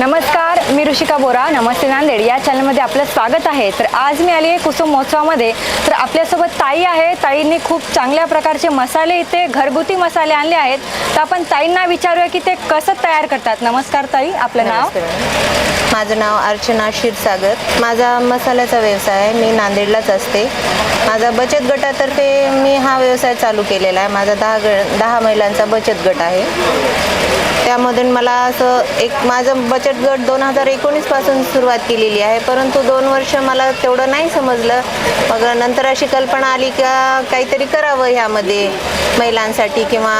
नमस्कार मी ऋषिका बोरा नमस्ते नांदेड. या चॅनलमध्ये आपलं स्वागत आहे. तर आज मी आली आहे कुसुम महोत्सवामध्ये. तर आपल्यासोबत ताई आहे. ताईंनी खूप चांगल्या प्रकारचे मसाले इथे घरगुती मसाले आणले आहेत. तर आपण ताईंना विचारूया की ते कसं तयार करतात. नमस्कार ताई आपलं नाव? माझं नाव अर्चना क्षीरसागर. माझा मसाल्याचा व्यवसाय आहे. मी नांदेडलाच असते. माझा बचत गटातर्फे मी हा व्यवसाय चालू केलेला आहे. माझा दहा ग दहा महिलांचा बचत गट आहे. त्यामधून मला असं एक माझं बचत गट दोन हजार एकोणीसपासून सुरुवात केलेली आहे. परंतु दोन वर्ष मला तेवढं नाही समजलं. मग नंतर अशी कल्पना आली का काहीतरी करावं ह्यामध्ये महिलांसाठी किंवा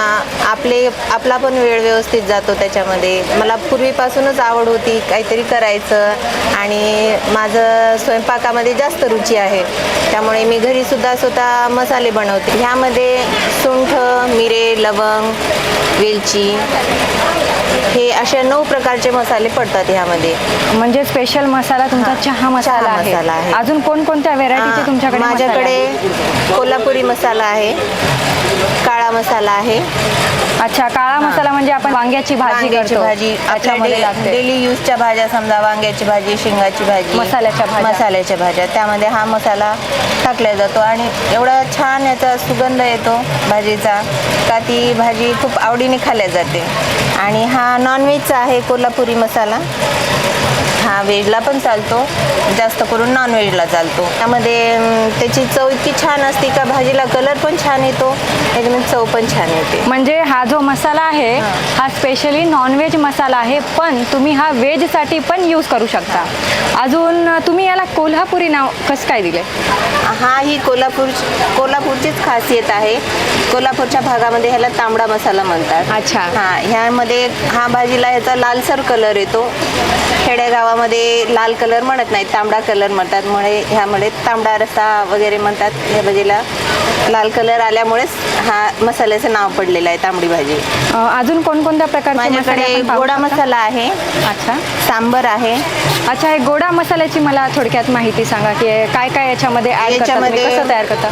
आपले आपला पण वेळ व्यवस्थित जातो त्याच्यामध्ये. मला पूर्वीपासूनच आवड होती काहीतरी कर करायचं आणि माझं स्वयंपाकामध्ये जास्त रुची आहे. त्यामुळे मी घरी सुद्धा स्वतः मसाले बनवते. ह्यामध्ये सुंठ मिरे लवंग वेलची हे अशा नऊ प्रकारचे मसाले पडतात ह्यामध्ये. म्हणजे स्पेशल मसाला तुमचा चहा मसाला आहे. मसाला आहे. अजून कोणकोणत्या व्हेरायटीचे तुमच्याकडे माझ्याकडे? कोल्हापुरी मसाला आहे. काळा मसाला आहे. अच्छा काळा मसाला म्हणजे आपण वांग्याची भाजी वांग्याची करतो. भाजी लागते. डेली यूजच्या भाज्या समजा वांग्याची भाजी शेंगाची भाजी मसाल्याच्या भाज्या. मसाल्याच्या भाज्या. त्यामध्ये हा मसाला टाकला जातो आणि एवढा छान याचा सुगंध येतो भाजीचा का ती भाजी खूप आवडीने खाल्ल्या जाते. आणि हा नॉनव्हेजचा आहे कोल्हापुरी मसाला. हा व्हेजला पण चालतो. जास्त करून नॉन व्हेजला चालतो. त्यामध्ये त्याची चव इतकी छान असते का भाजीला कलर पण छान येतो त्याच्यामध्ये चव पण छान येते. म्हणजे हा जो मसाला आहे हा. स्पेशली नॉनव्हेज मसाला आहे पण तुम्ही हा व्हेजसाठी पण यूज करू शकता. अजून तुम्ही याला कोल्हापुरी नाव कसं काय दिले हा ही कोल्हापूर कोल्हापूरचीच खासियत आहे. कोल्हापूरच्या भागामध्ये ह्याला तांबडा मसाला म्हणतात. अच्छा. हा ह्यामध्ये हा भाजीला ह्याचा लालसर कलर येतो. खेडेगावामध्ये लाल कलर म्हणत नाहीत तांबडा कलर म्हणतात. मुळे ह्यामुळे तांबडा रस्सा वगैरे म्हणतात ह्या भाजीला. लाल कलर आल्यामुळेच हा मसाल्याचं नाव पडलेलं आहे तांबडी भाजी. अं, अजून कोणकोणत्या प्रकारचे मसाले माझ्याकडे आपण पाहू गोडा शकता? मसाला आहे. अच्छा. सांबर आहे. अच्छा हे गोडा मसाल्याची मला थोडक्यात माहिती सांगा की काय काय याच्यामध्ये ऍड करतात? तुम्ही याच्यामध्ये- कसं तयार करता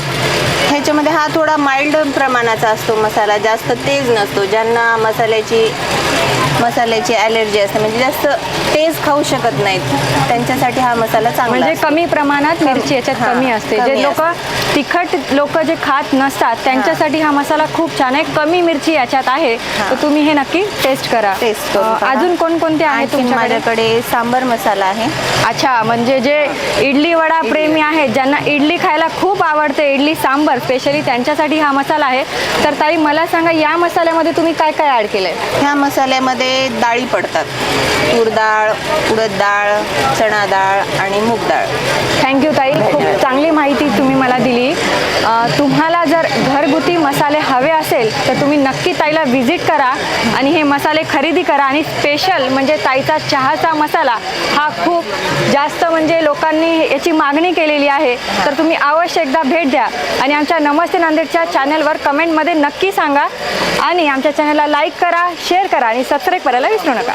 ह्याच्यामध्ये हा थोडा माइल्ड प्रमाणाचा असतो मसाला जास्त तेज नसतो. ज्यांना मसाल्याची मसाल्याची ॲलर्जी असते. म्हणजे जास्त तेज खाऊ शकत नाहीत. त्यांच्यासाठी हा मसाला चांगला म्हणजे. कमी प्रमाणात मिरची याच्यात कमी असते. जे लोक तिखट लोक जे खात नसतात त्यांच्यासाठी हा मसाला खूप छान आहे. कमी मिरची याच्यात आहे. तर तुम्ही हे नक्की टेस्ट करा. टेस्ट. अजून कोणकोणते आहे तुमच्याकडे? सांबर मसाला आहे. अच्छा म्हणजे जे इडली वडा प्रेमी आहेत ज्यांना इडली खायला खूप आवडते इडली सांबर स्पेशली त्यांच्यासाठी हा मसाला आहे. तर ताई मला सांगा या मसाल्यामध्ये तुम्ही काय काय ऍड केलंय? ह्या मसाल्यामध्ये डाळी पडतात. तूर डाळ उडद डाळ चणा डाळ आणि मूग डाळ. थँक्यू ताई. खूप चांगली माहिती तुम्ही मला दिली. तुम्हाला जर घरगुती मसाले हवे असेल तर तुम्ही नक्की ताईला व्हिजिट करा आणि हे मसाले खरेदी करा आणि स्पेशल म्हणजे ताईचा चहाचा मसाला हा खूप जास्त म्हणजे लोकांनी याची मागणी केलेली आहे. तर तुम्ही अवश्य एकदा भेट द्या. आणि आमच्या नमस्ते नांदेडच्या चॅनलवर कमेंटमध्ये नक्की सांगा. आणि आमच्या चॅनलला लाईक करा शेअर करा आणि सबस्क्राईब करायला विसरू नका.